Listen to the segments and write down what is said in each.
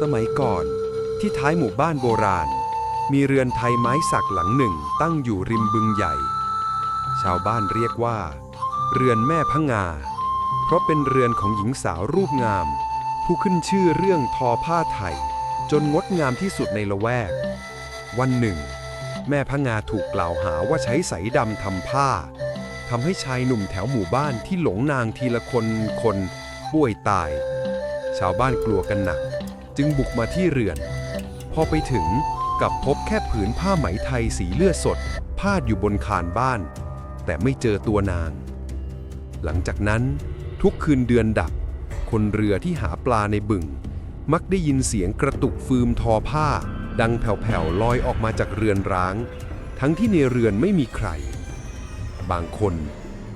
สมัยก่อนที่ท้ายหมู่บ้านโบราณ มีเรือนไทยไม้สักหลังหนึ่งตั้งอยู่ริมบึงใหญ่ ชาวบ้านเรียกว่า เรือนแม่พะงงา เพราะเป็นเรือนของหญิงสาวรูปงาม ผู้ขึ้นชื่อเรื่องทอผ้าไทย จนงดงามที่สุดในละแวก วันหนึ่ง แม่พะงาถูกกล่าวหาว่าใช้สายดำทำผ้าทำให้ชายหนุ่มแถวหมู่บ้านที่หลงนางทีละคนคนป่วยตาย ชาวบ้านกลัวกันหนัก จึงบุกมาที่เรือน พอไปถึงกลับพบแค่ผืนผ้าไหมไทยสีเลือดสด พาดอยู่บนคานบ้าน แต่ไม่เจอตัวนาง หลังจากนั้นทุกคืนเดือนดับ คนเรือที่หาปลาในบึง มักได้ยินเสียงกระตุกฟืมทอผ้า ดังแผ่วๆลอยออกมาจากเรือนร้าง ทั้งที่ในเรือนไม่มีใคร บางคน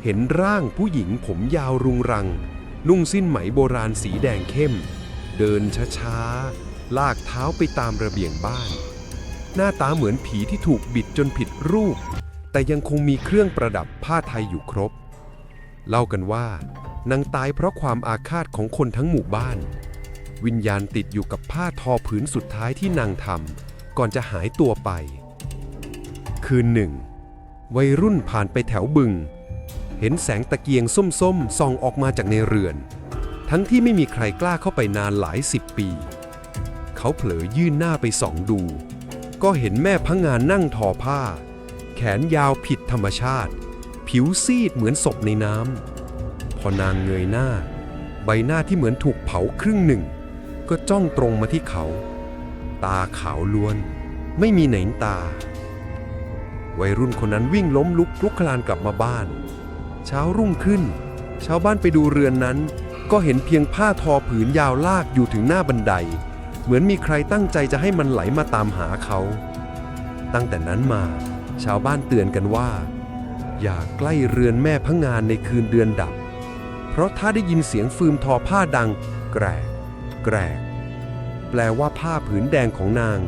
เห็นร่างผู้หญิงผมยาวรุงรัง นุ่งสิ้นไหมโบราณสีแดงเข้ม เดินช้าๆ ลากเท้าไปตามระเบียงบ้าน หน้าตาเหมือนผีที่ถูกบิดจนผิดรูป แต่ยังคงมีเครื่องประดับผ้าไทยอยู่ครบ เล่ากันว่านางตายเพราะความอาฆาตของคนทั้งหมู่บ้าน วิญญาณติดอยู่กับผ้าทอผืนสุดท้ายที่นางทำก่อนจะหายตัวไป คืนหนึ่ง วัยรุ่นผ่านไปแถวบึง เห็นแสงตะเกียงส้มๆส่องออกมาจากในเรือน ทั้งที่ไม่มีใครกล้าเข้าไปนานหลายสิบปี เขาเผลอยื่นหน้าไปส่องดู ก็เห็นแม่พังงานนั่งทอผ้า แขนยาวผิดธรรมชาติ ผิวซีดเหมือนศพในน้ำพอนางเงยหน้า ใบหน้าที่เหมือนถูกเผาครึ่งหนึ่ง ก็จ้องตรงมาที่เขา ตาขาวล้วน ไม่มีไหนตา วัยรุ่นคนนั้นวิ่งล้มลุกลุกคลานกลับมาบ้าน เช้ารุ่งขึ้น ชาวบ้านไปดูเรือนนั้น ก็เห็นเพียงผ้าทอผืนยาวลากอยู่ถึงหน้าบันได เหมือนมีใครตั้งใจจะให้มันไหลมาตามหาเขา ตั้งแต่นั้นมา ชาวบ้านเตือนกันว่า อย่าใกล้เรือนแม่พะงานในคืนเดือนดับ เพราะถ้าได้ยินเสียงฟืมทอผ้าดังแกรก แกรก แปลว่าผ้าผืนแดงของนาง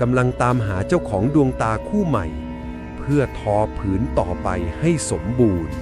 กำลังตามหาเจ้าของดวงตาคู่ใหม่ เพื่อทอผืนต่อไปให้สมบูรณ์